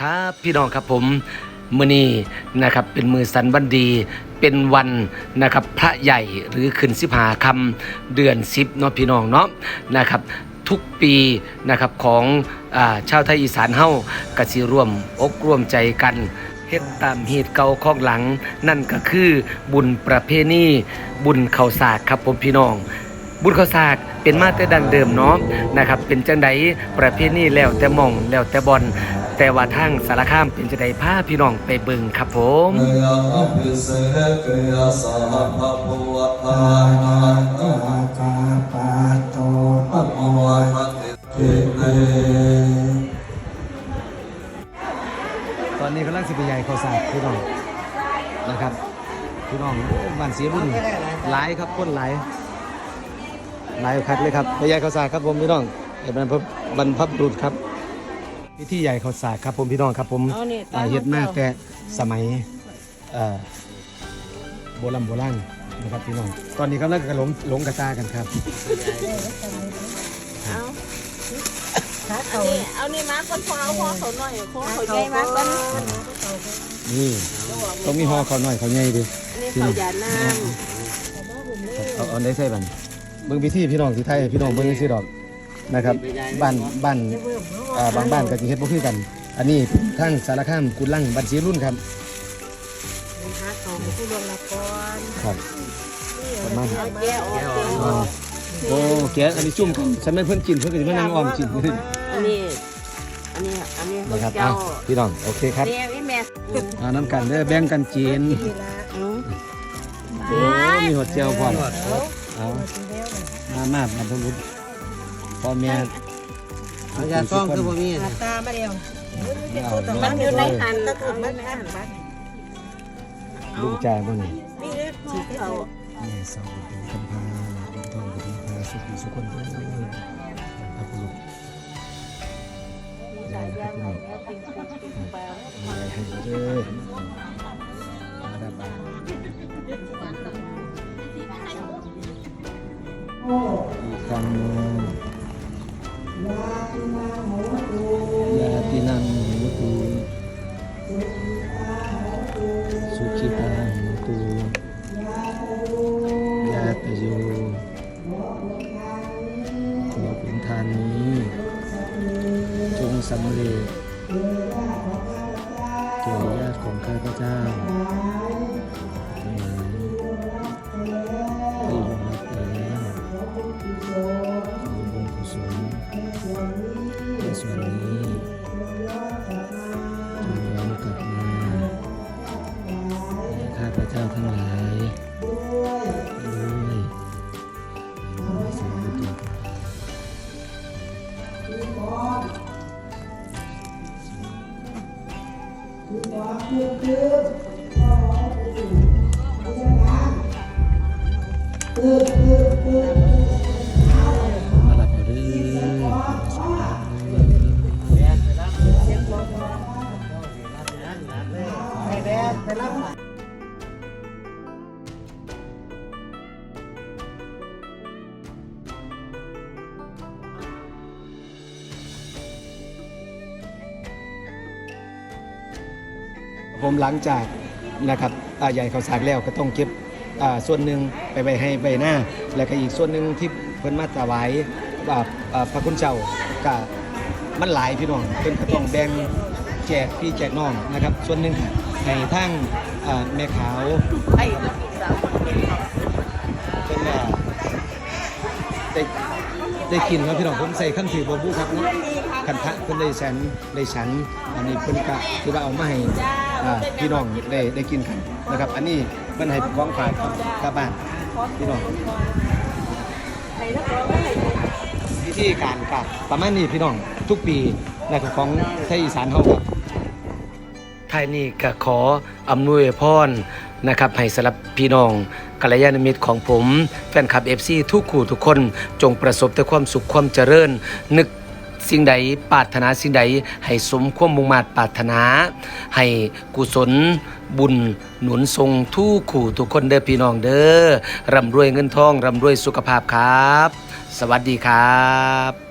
ครับพี่น้องครับผมมือนี้นะครับเป็นมือสันวันดีเป็นวันนะครับพระใหญ่หรือขึ้นสิบหาคำเดือนสิบเนาะพี่น้องเนาะนะครับทุกปีนะครับของอาชาวไทยอีสานเฮ้ากสิร่วมอกร่วมใจกันเฮ็ดตามเหตุเก่าของหลัง นั่นก็คือบุญประเพณีบุญข้าวสากครับผมพี่น้อง บุญข้าวสากเป็นมาแต่ดังเดิมเนาะนะครับเป็นจังใดประเพณีแล้วแต่มองแล้วแต่บอล แต่ว่าทางสารคามเป็นจังใดพาพี่น้องไปเบิ่งครับผมตอนนี้กำลังสิบใหญ่เขาสาพี่น้องนะครับพี่น้องบ้านเสียบุญหลายครับคนหลายหลายคักเลยครับไปใหญ่ข้าสาครับผมพี่น้องเอ็บรรพบรรพบุรุษครับ พิธีใหญ่ข้าวสากครับผมพี่น้องครับผมเอานี่ตามอ่าเฮ็ดมาเจ้าแต่สมัยเอ่อโบราณโบราณนะครับพี่น้อง ตอนนี้กำลังกระหลงหลงกระตากันครับเอาเอานี่เอานี่มาคนพอเอาพอเขาหน่อยพอเขาใหญ่มากกันนี่ต้องมีห่อเขาวหน่อยเขาวใหญ่ดิอันนี้เขาหยาน้เอาเอาได้ใส่บันเบิ่งพิธีพี่น้องที่ไทยพี่น้องเบิ่งสิดอก นะครับบ้านบ้านอ่าบางบ้านก็สิเฮ็ดบ่คือกัน อันนี้ทางสารคามกุลังบัญชีรุ่นครับำหาเขาผู้ลงละก่อนครับประมาณเอาแก้ออกแก้อ๋อออกโอ้แกะอันนี้จุ่มกันฉันไม่เพิ่นกินเพิ่นก็สิมานั่งอ้อมกินอันนี้อันนี้อันนี้นะครับเจ้าอะพี่น้องโอเคครับเนี่ยพี่แม่อ่าน้ำกันเด้อแบ่งกันกินอืมโอ้มีหัวเจียวพร้อมเอามามาบรรพบุรุษ พ่อแม่อาจารย์ต้องคือบ่มีตามาเดียวเอามันอยู่ในหันตะกุเอาดในมันหันบ้านลุงใจบ่นี่นี่เลยฉีกเขาแม่สาวบุญคำพาบุญทองบุญพาสุขีสุขคนเด้อพระบุรุษได้นะครับพี่น้องมีอะไรให้เด้อมาดับบาอีกคำหนึ่ง สำเร็จแก่ญาติของข้าพเจ้าทั้งหลายที่ลงรับแล้วขอบุญกุศลในส่วนนี้ มา ผมหลังจากนะครับใหญ่เขาสากแล้วก็ต้องเก็บส่วนหนึ่งไปไว้ให้ใบหน้า แล้วก็อีกส่วนหนึ่งที่เพิ่นมาถวายอ่าอ่าพระคุณเจ้าก็มันหลายพี่น้องเพิ่นก็ต้องแบ่งแจกพี่แจกน้องนะครับ ส่วนหนึ่งให้ทั้งแม่ขาวไอ้เป็นแม่ได้ได้กินครับพี่น้องผมใส่คำถือบ่บูครับนะคันพระเพิ่นได้ฉันได้ฉันอันนี้เพิ่นก็คือว่าเอามาให้ อ่าพี่น้องได้ได้กินกันนะครับ อันนี้เพิ่นให้ของฝากครับกลับบ้านพี่น้องไอ้นักร้องไม่ให้ผมวิธีการกับประมาณนี้พี่น้องทุกปีนะครับของไทยอีสานเฮาครับไทยนี่ก็ขออำนวยพรนะครับให้สำหรับพี่น้องกัลยาณมิตรของผม แฟนคลับ FC ทุกคู่ทุกคนจงประสบแต่ความสุขความเจริญ นึก สิ่งใดปรารถนาสิ่งใดให้สมความมุ่งมา่ปรารถนา ให้กุศลบุญหนุนทรงทุกขู่ทุกคนเด้อพี่น้องเด้อร่ำรวยเงินทองร่ำรวยสุขภาพครับ สวัสดีครับ